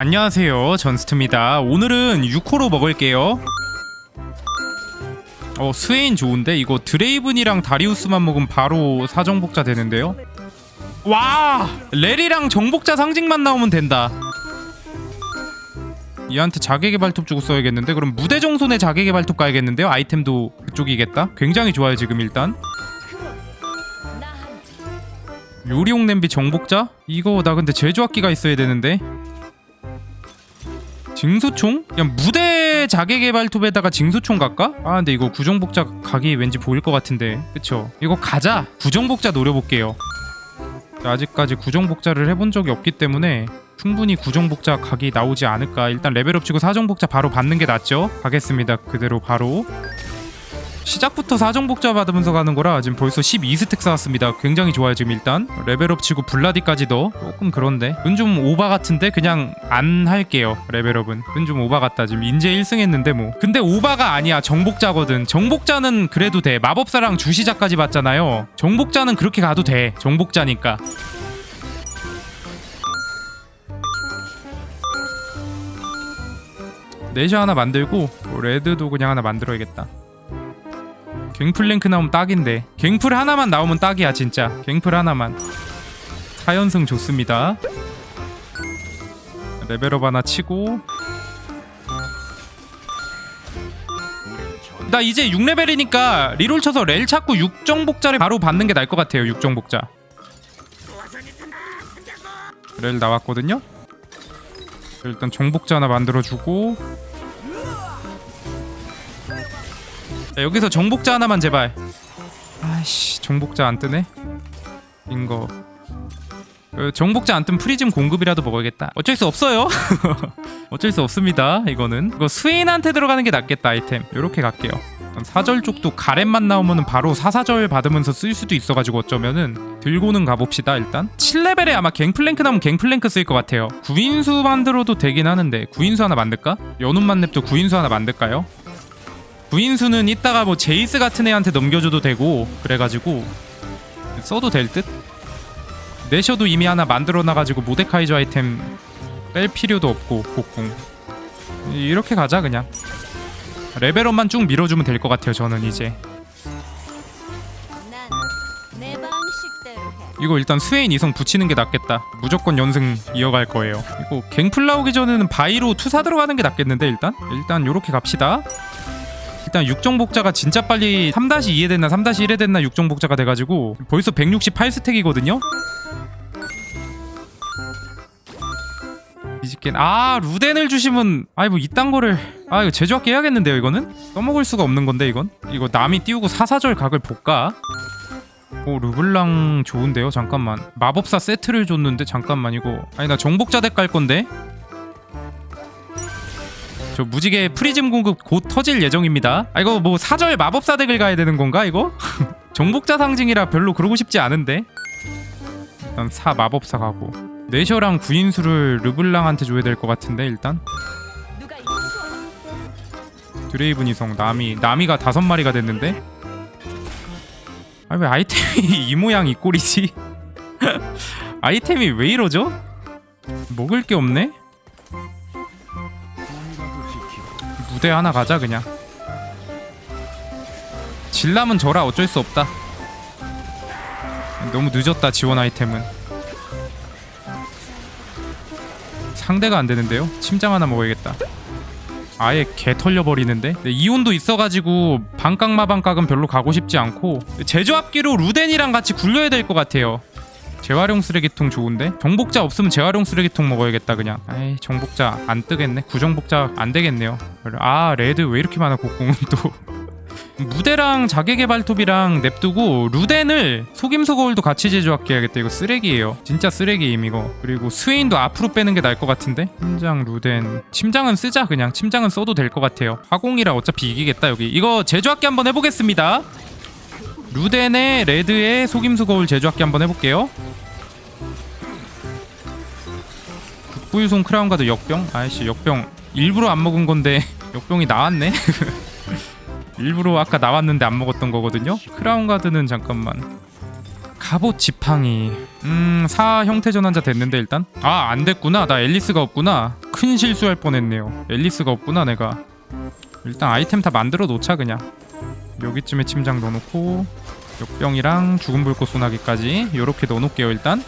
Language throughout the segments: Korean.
안녕하세요. 전스트입니다. 오늘은 6호로 먹을게요. 어 스웨인 좋은데? 이거 드레이븐이랑 다리우스만 먹으면 바로 사정복자 되는데요? 와! 렐이랑 정복자 상징만 나오면 된다. 얘한테 자객의 발톱 주고 써야겠는데? 그럼 무대정손의 자객의 발톱 가야겠는데요? 아이템도 그쪽이겠다? 굉장히 좋아요 지금 일단. 요리용 냄비 정복자? 이거 나 근데 제조학기가 있어야 되는데 징수총? 그냥 무대 자객의 발톱에다가 징수총 갈까? 아 근데 이거 구정복자 각이 왠지 보일 것 같은데. 그쵸? 이거 가자! 구정복자 노려볼게요. 아직까지 구정복자를 해본 적이 없기 때문에 충분히 구정복자 각이 나오지 않을까. 일단 레벨업 치고 사정복자 바로 받는 게 낫죠? 가겠습니다. 그대로 바로 시작부터 사정복자 받으면서 가는 거라 지금 벌써 12스택 쌓았습니다. 굉장히 좋아요 지금 일단. 레벨업 치고 블라디까지 도 조금 그런데. 은 좀 오바 같은데 그냥 안 할게요 레벨업은. 은 좀 오바 같다. 지금 인제 1승 했는데 뭐. 근데 오바가 아니야 정복자거든. 정복자는 그래도 돼. 마법사랑 주시자까지 받잖아요. 정복자는 그렇게 가도 돼 정복자니까. 내시 하나 만들고 뭐 레드도 그냥 하나 만들어야겠다 갱플랭크 나오면 딱인데. 갱플 하나만 나오면 딱이야 진짜. 갱플 하나만. 4연승 좋습니다. 레벨업 하나 치고. 나 이제 6레벨이니까 리롤 쳐서 렐 찾고 6정복자를 바로 받는 게 나을 것 같아요 6정복자. 렐 나왔거든요? 일단 정복자 하나 만들어주고 야, 여기서 정복자 하나만 제발. 아이씨 정복자 안 뜨네. 인거. 그 정복자 안 뜬 프리즘 공급이라도 먹어야겠다. 어쩔 수 없어요. 어쩔 수 없습니다. 이거는 이거 스웨인한테 들어가는 게 낫겠다 아이템. 요렇게 갈게요. 사절 쪽도 가렛만 나오면은 바로 사사절 받으면서 쓸 수도 있어가지고 어쩌면은 들고는 가봅시다 일단 7레벨에 아마 갱플랭크 나오면 갱플랭크 쓸 것 같아요 구인수 만들어도 되긴 하는데 구인수 하나 만들까? 연운만 냅도 구인수 하나 만들까요? 구인수는 이따가 뭐 제이스 같은 애한테 넘겨줘도 되고 그래가지고 써도 될 듯? 내셔도 이미 하나 만들어놔가지고 모데카이저 아이템 뺄 필요도 없고 곡궁 이렇게 가자 그냥 레벨업만 쭉 밀어주면 될 것 같아요 저는 이제. 이거 일단 스웨인 이성 붙이는 게 낫겠다 무조건 연승 이어갈 거예요 이거 갱플 나오기 전에는 바이로 투사 들어가는 게 낫겠는데 일단? 일단 요렇게 갑시다 일단 육정복자가 진짜 빨리 3-2에 됐나 3-1에 됐나 육정복자가 돼가지고 벌써 168스택이거든요? 이집겐 아 루덴을 주시면 아이 뭐 이딴 거를 아 이거 제조할게 해야겠는데요 이거는? 써먹을 수가 없는 건데 이건? 이거 남이 띄우고 사사절 각을 볼까? 오 르블랑 좋은데요? 잠깐만. 마법사 세트를 줬는데 잠깐만 이거. 아니 나 정복자 덱 갈 건데 저 무지개 프리즘 공급 곧 터질 예정입니다. 아 이거 뭐 사절 마법사 덱을 가야 되는 건가 이거? 정복자 상징이라 별로 그러고 싶지 않은데. 일단 사 마법사 가고. 네셔랑 구인수를 르블랑한테 줘야 될 것 같은데 일단. 드레이븐 이성 나미 나미가 다섯 마리가 됐는데. 아 왜 아이템이 이 모양 이 꼴이지? 아이템이 왜 이러죠? 먹을 게 없네 무대 하나 가자 그냥. 질람은 저라 어쩔 수 없다. 너무 늦었다 지원 아이템은. 상대가 안 되는데요? 침장 하나 먹어야겠다. 아예 개 털려버리는데? 네, 이온도 있어가지고 반각 마반각은 별로 가고 싶지 않고 제조합기로 루덴이랑 같이 굴려야 될 것 같아요 재활용 쓰레기통 좋은데? 정복자 없으면 재활용 쓰레기통 먹어야겠다 그냥. 아이 정복자 안 뜨겠네. 구정복자 안 되겠네요. 아 레드 왜 이렇게 많아 곡궁은 또. 무대랑 자객의 발톱이랑 냅두고 루덴을 속임수 거울도 같이 제조할게 야겠다. 이거 쓰레기예요. 진짜 쓰레기임 이거. 그리고 스웨인도 앞으로 빼는 게 나을 것 같은데? 침장 루덴. 침장은 쓰자 그냥. 침장은 써도 될 것 같아요. 화공이라 어차피 이기겠다 여기. 이거 제조할게 한번 해보겠습니다. 루덴의 레드의 속임수 거울 제조할게 한번 해볼게요 북부유송 크라운가드 역병 아이씨 역병 일부러 안 먹은 건데 역병이 나왔네 일부러 아까 나왔는데 안 먹었던 거거든요. 크라운 가드는 잠깐만. 갑옷 지팡이. 음, 사 형태 전환자 됐는데 일단. 아, 안 됐구나. 나 앨리스가 없구나. 큰 실수할 뻔했네요 앨리스가 없구나 내가 일단 아이템 다 만들어 놓자 그냥 여기쯤에 침장 넣어놓고 역병이랑 죽은 불꽃 소나기까지 요렇게 넣어놓을게요 일단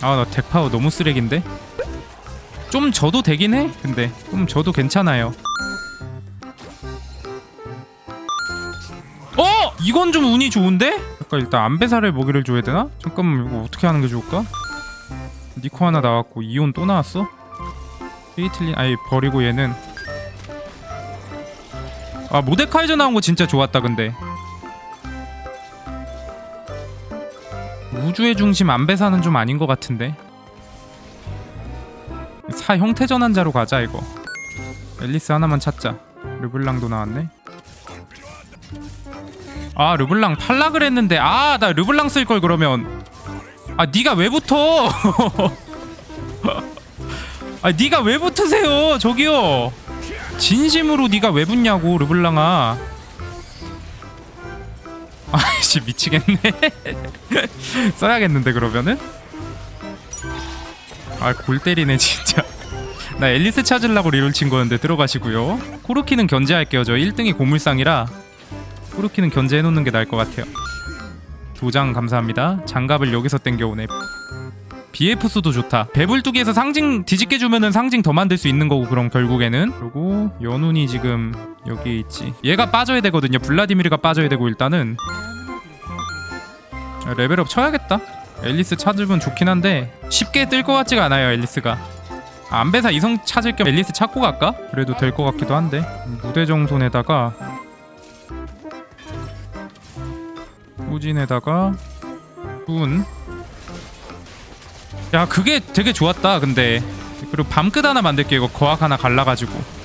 아나 덱파워 너무 쓰레기인데 좀 져도 되긴 해 근데 좀 져도 괜찮아요 어! 이건 좀 운이 좋은데? 잠깐 일단 안배사를 먹이를 줘야 되나? 잠깐만 이거 어떻게 하는 게 좋을까? 니코 하나 나왔고 이온 또 나왔어? 페이틀린 아예 버리고 얘는 아 모데카이저 나온 거 진짜 좋았다 근데 우주의 중심 안배사는 좀 아닌 것 같은데. 사 형태 전환자로 가자 이거. 앨리스 하나만 찾자. 르블랑도 나왔네. 아 르블랑 팔라 그랬는데. 아 나 르블랑 쓸 걸 그러면. 아 네가 왜 붙어? 아 네가 왜 붙으세요? 저기요. 진심으로 네가 왜 붙냐고 르블랑아 아씨 미치겠네. 써야겠는데 그러면은? 아 골 때리네 진짜. 나 앨리스 찾으려고 리롤 친 거였는데 들어가시고요. 코르키는 견제할게요 저. 1등이 고물상이라 코르키는 견제해 놓는 게 나을 것 같아요. 도장 감사합니다. 장갑을 여기서 땡겨오네 BF 수도 좋다. 배불뚝에서 상징 뒤집게 주면은 상징 더 만들 수 있는 거고 그럼 결국에는. 그리고 연운이 지금 여기 있지. 얘가 빠져야 되거든요. 블라디미르가 빠져야 되고 일단은. 아, 레벨업 쳐야겠다. 앨리스 찾으면 좋긴 한데 쉽게 뜰 것 같지가 않아요 앨리스가. 아, 안배사 이성 찾을 겸 앨리스 찾고 갈까? 그래도 될 것 같기도 한데. 무대 정손에다가 후진에다가 분. 야 그게 되게 좋았다 근데. 그리고 밤끝 하나 만들게 이거 거학 하나 갈라가지고.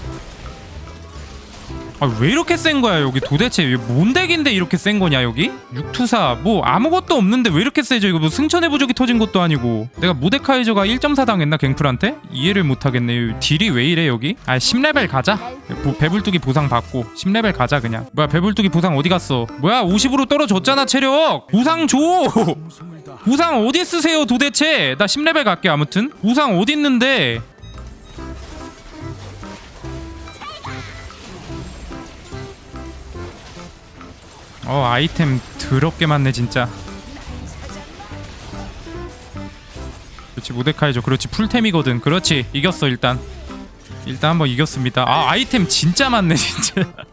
아 왜 이렇게 센 거야 여기 도대체? 뭔 덱인데 이렇게 센 거냐 여기? 육투사 뭐 아무것도 없는데 왜 이렇게 세죠? 이거 뭐 승천의 부족이 터진 것도 아니고. 내가 모데카이저가 1.4 당했나 갱플한테? 이해를 못하겠네. 딜이 왜 이래 여기? 아 10레벨 가자. 보- 배불뚝이 보상 받고. 10레벨 가자 그냥. 뭐야 배불뚝이 보상 어디 갔어? 뭐야 50으로 떨어졌잖아 체력! 보상 줘 보상 어디 쓰세요 도대체? 나 10레벨 갈게 아무튼. 보상 어디 있는데? 어 아이템 더럽게 많네 진짜. 그렇지 모데카이죠. 그렇지 풀템이거든. 그렇지 이겼어 일단. 일단 한번 이겼습니다. 아 아이템 진짜 많네 진짜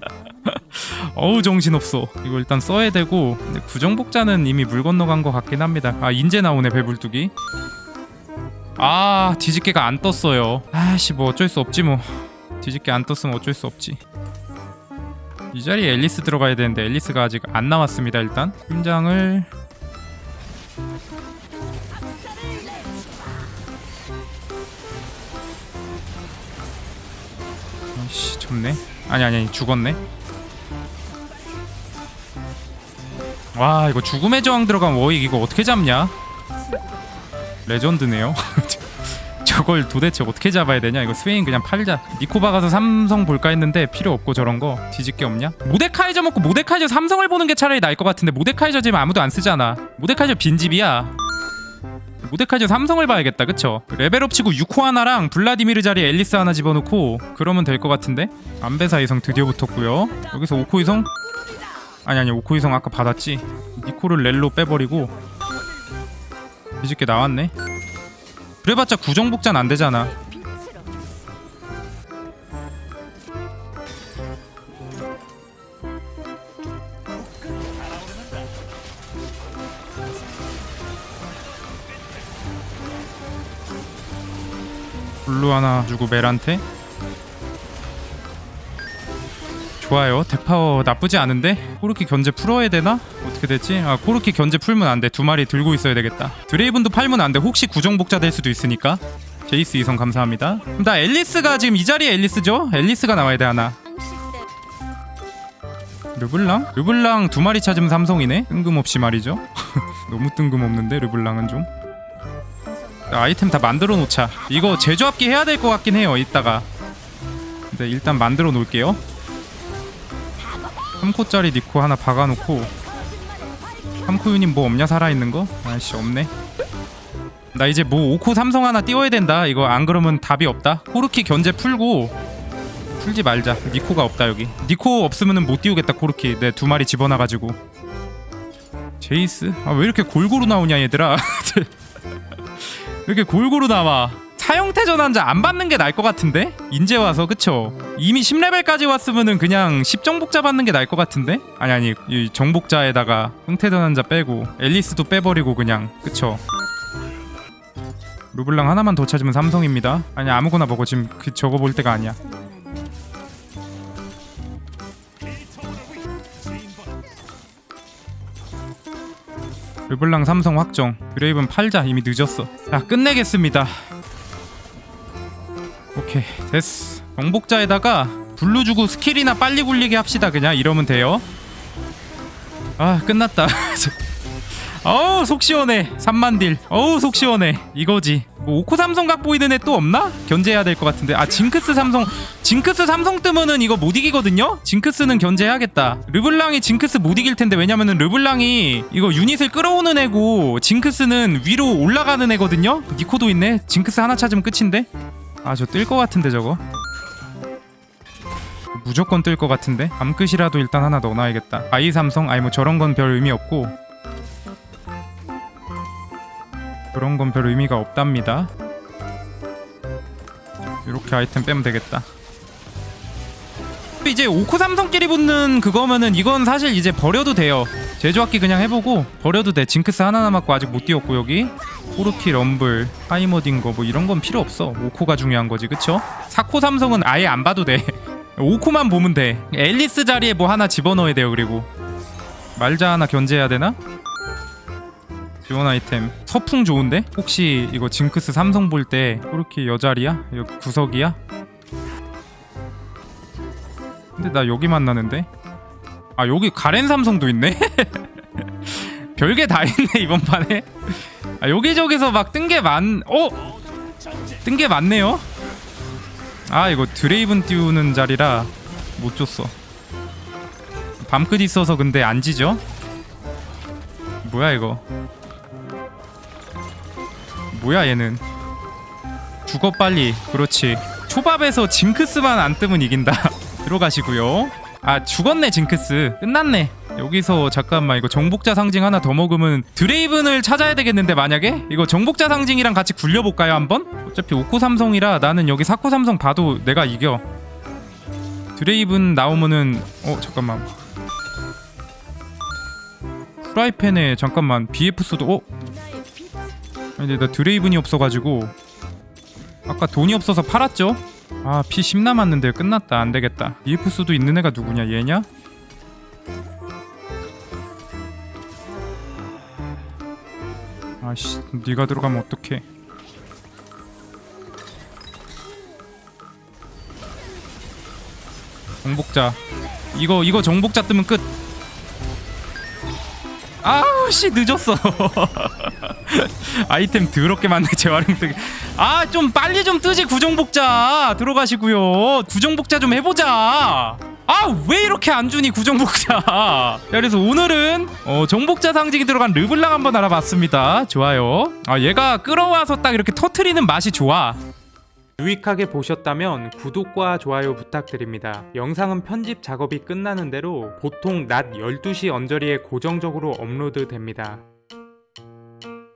어우 정신없어. 이거 일단 써야 되고 근데 구정복자는 이미 물 건너간 것 같긴 합니다. 아 인제 나오네 배불뚝이. 아 뒤집개가 안 떴어요. 아씨 뭐 어쩔 수 없지 뭐. 뒤집개 안 떴으면 어쩔 수 없지. 이 자리에 앨리스 들어가야 되는데 앨리스가 아직 안 나왔습니다 일단. 팀장을. 아이씨 졌네. 아니 아니 아니 죽었네 와 이거 죽음의 저항 들어간 워익 이거 어떻게 잡냐? 레전드네요. 저걸 도대체 어떻게 잡아야 되냐? 이거 스웨인 그냥 팔자. 니코바 가서 삼성 볼까 했는데 필요 없고 저런 거 뒤집게 없냐? 모데카이저 먹고 모데카이저 삼성을 보는 게 차라리 나을 것 같은데 모데카이저 지금 아무도 안 쓰잖아. 모데카이저 빈집이야. 모데카이저 삼성을 봐야겠다 그쵸? 레벨업 치고 6호 하나랑 블라디미르 자리에 앨리스 하나 집어넣고 그러면 될 것 같은데? 안배사 이성 드디어 붙었고요. 여기서 오코 이성 아니 아니 오코 이성 아까 받았지? 니코를 렐로 빼버리고 뒤집게 나왔네. 그래봤자 구정복자는 안 되잖아. 빛으로 블루 하나 주고 멜한테 좋아요. 덱파워 나쁘지 않은데? 코르키 견제 풀어야 되나? 어떻게 됐지? 아 코르키 견제 풀면 안 돼. 두 마리 들고 있어야 되겠다. 드레이븐도 팔면 안 돼. 혹시 구정복자 될 수도 있으니까. 제이스 이성 감사합니다. 그럼 나 앨리스가 지금 이 자리에 앨리스죠? 앨리스가 나와야 돼 하나. 르블랑? 르블랑 두 마리 찾으면 삼성이네? 뜬금없이 말이죠. 너무 뜬금없는데 르블랑은 좀? 아이템 다 만들어 놓자. 이거 제조합기 해야 될 것 같긴 해요 이따가. 근데 일단 만들어 놓을게요 3코짜리 니코 하나 박아놓고 3코 유닛 뭐 없냐? 살아있는 거? 아이씨 없네. 나 이제 뭐 5코 삼성 하나 띄워야 된다. 이거 안 그러면 답이 없다. 코르키 견제 풀고 풀지 말자. 니코가 없다 여기. 니코 없으면 못 띄우겠다 코르키. 내 두 마리 집어놔가지고. 제이스? 아 왜 이렇게 골고루 나오냐 얘들아. 왜 이렇게 골고루 나와 사형태 전환자 안 받는 게 나을 것 같은데? 인제 와서 그쵸? 이미 10레벨까지 왔으면은 그냥 10정복자 받는 게 나을 것 같은데? 아니 아니 이 정복자에다가 형태 전환자 빼고 앨리스도 빼버리고 그냥 그쵸? 루블랑 하나만 더 찾으면 삼성입니다. 아니 아무거나 먹어. 지금 그 저거 볼 때가 아니야. 르블랑 삼성 확정. 드레이븐 팔자. 이미 늦었어. 자 끝내겠습니다 오케이 됐어 정복자에다가 블루 주고 스킬이나 빨리 굴리게 합시다 그냥. 이러면 돼요. 아 끝났다. 어우 속 시원해. 3만 딜. 어우 속 시원해. 이거지. 뭐 오코 삼성 각 보이는 애 또 없나? 견제해야 될 것 같은데. 아 징크스 삼성. 징크스 삼성 뜨면은 이거 못 이기거든요? 징크스는 견제해야겠다. 르블랑이 징크스 못 이길 텐데 왜냐면은 르블랑이 이거 유닛을 끌어오는 애고 징크스는 위로 올라가는 애거든요? 니코도 있네? 징크스 하나 찾으면 끝인데 아 저 뜰 것 같은데 저거? 무조건 뜰 것 같은데? 밤끝이라도 일단 하나 넣어놔야겠다. 아이 삼성 아니 뭐 저런 건 별 의미 없고. 그런 건 별 의미가 없답니다. 이렇게 아이템 빼면 되겠다. 이제 오코 삼성끼리 붙는 그거면은 이건 사실 이제 버려도 돼요. 제조학기 그냥 해보고 버려도 돼. 징크스 하나 남았고 아직 못 띄웠고 여기 코르키 럼블 하이머딩거 뭐 이런 건 필요 없어 5코가 중요한 거지 그쵸? 4코 삼성은 아예 안 봐도 돼 5코만 보면 돼 앨리스 자리에 뭐 하나 집어넣어야 돼요 그리고 말자 하나 견제해야 되나? 지원 아이템 서풍 좋은데? 혹시 이거 징크스 삼성 볼때 코르키 여자리야? 여기 구석이야? 근데 나 여기 만나는데? 아 여기 가렌 삼성도 있네? 별게 다 있네 이번 판에 아 여기저기서 막 뜬 게 많.. 어? 뜬 게 많네요? 아 이거 드레이븐 띄우는 자리라 못 줬어. 밤끝 있어서 근데 안 지죠? 뭐야 이거? 뭐야 얘는? 죽어 빨리. 그렇지. 초밥에서 징크스만 안 뜨면 이긴다. 들어가시고요. 아 죽었네 징크스. 끝났네 여기서 잠깐만 이거 정복자 상징 하나 더 먹으면 드레이븐을 찾아야 되겠는데 만약에 이거 정복자 상징이랑 같이 굴려볼까요 한번? 어차피 5코 삼성이라 나는 여기 4코 삼성 봐도 내가 이겨 드레이븐 나오면은 어 잠깐만 프라이팬에 잠깐만 BF 수도 어? 근데 나 드레이븐이 없어가지고 아까 돈이 없어서 팔았죠? 아 피 10 남았는데 끝났다 안되겠다 EF 수도 있는 애가 누구냐 얘냐? 아씨 네가 들어가면 어떡해. 정복자. 이거 이거 정복자 뜨면 끝. 아우 씨 늦었어. 아이템 더럽게 많네 재활용 뜨기 아좀 빨리 좀 뜨지 구정복자. 들어가시고요. 구정복자 좀 해보자 아 왜 이렇게 안 주니 구정복자 자, 그래서 오늘은 어, 정복자 상징이 들어간 르블랑 한번 알아봤습니다 좋아요 아 얘가 끌어와서 딱 이렇게 터트리는 맛이 좋아 유익하게 보셨다면 구독과 좋아요 부탁드립니다. 영상은 편집 작업이 끝나는 대로 보통 낮 12시 언저리에 고정적으로 업로드 됩니다.